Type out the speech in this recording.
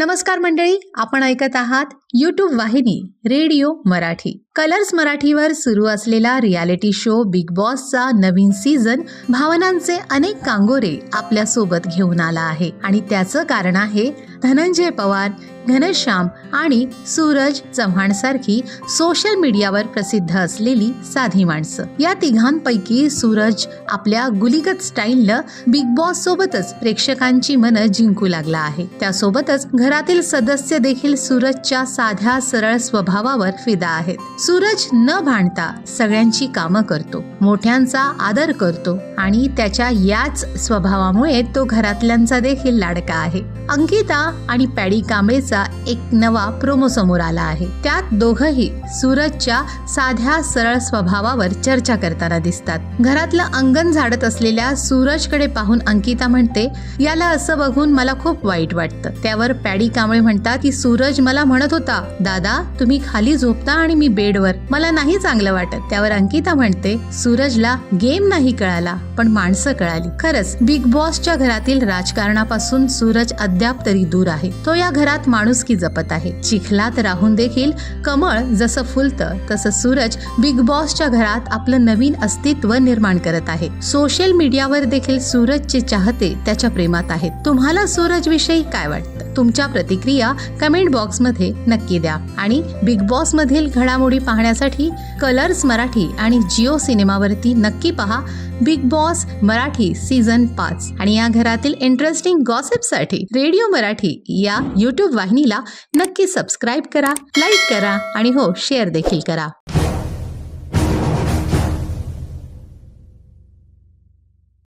नमस्कार मंडळी आपण ऐकत आहात युट्यूब वाहिनी रेडिओ मराठी. कलर्स मराठीवर सुरू असलेला रियालिटी शो बिग बॉसचा नवीन सीझन भावनांचे अनेक कांगोरे आपल्यासोबत घेऊन आला आहे. आणि त्याचं कारण आहे धनंजय पवार घनश्याम आणि सूरज चव्हाण सारखी सोशल मीडियावर प्रसिद्ध असलेली साधी माणसं. या तिघांपैकी सूरज आपल्या गुलिगत स्टाईलनं बिग बॉस सोबतच प्रेक्षकांची मनं जिंकू लागला आहे. त्यासोबतच घरातील सदस्य देखील सूरजच्या साध्या सरळ स्वभावावर फिदा आहेत. सूरज न भांडता सगळ्यांची कामं करतो मोठ्यांचा आदर करतो आणि त्याच्या याच स्वभावामुळे तो घरातल्यांचा देखील लाडका आहे. अंकिता आणि पॅडी कांबळेचा एक नवा प्रोमो समोर आला आहे. त्यात दोघही सूरजच्या साध्या सरळ स्वभावावर चर्चा करताना दिसतात. घरातलं अंगण झाडत असलेल्या सूरजकडे पाहून अंकिता म्हणते याला असं बघून मला खूप वाईट वाटतं. त्यावर पॅडी कांबळे म्हणतात की सूरज मला म्हणत होता दादा तुम्ही खाली झोपता आणि मी बेडवर मला नाही चांगलं वाटत. त्यावर अंकिता म्हणते सूरजला गेम नाही कळाला पण माणसं कळाली. खरंच बिग बॉसच्या घरातील राजकारणापासून सूरज अद्याप तरी दूर आहे. तो या घरात माणुसकी जपत आहे. चिखलात राहून देखील कमळ जसं फुलतं तसं सूरज बिग बॉसच्या घरात आपलं नवीन अस्तित्व निर्माण करत आहे. सोशल मीडियावर देखील सूरजचे चाहते त्याच्या प्रेमात आहेत. तुम्हाला सूरज विषयी काय वाटतं? तुमच्या प्रतिक्रिया कमेंट बॉक्समध्ये नक्की द्या. आणि बिग बॉसमधील घडामोडी पाहण्यासाठी कलर्स मराठी आणि जिओ सिनेमावरती नक्की पहा बिग बॉस मराठी सीझन पाच. आणि या घरातील इंटरेस्टिंग गॉसिपसाठी रेडिओ मराठी या यूट्यूब वाहिनीला नक्की सबस्क्राईब करा लाईक करा आणि हो शेअर देखील करा.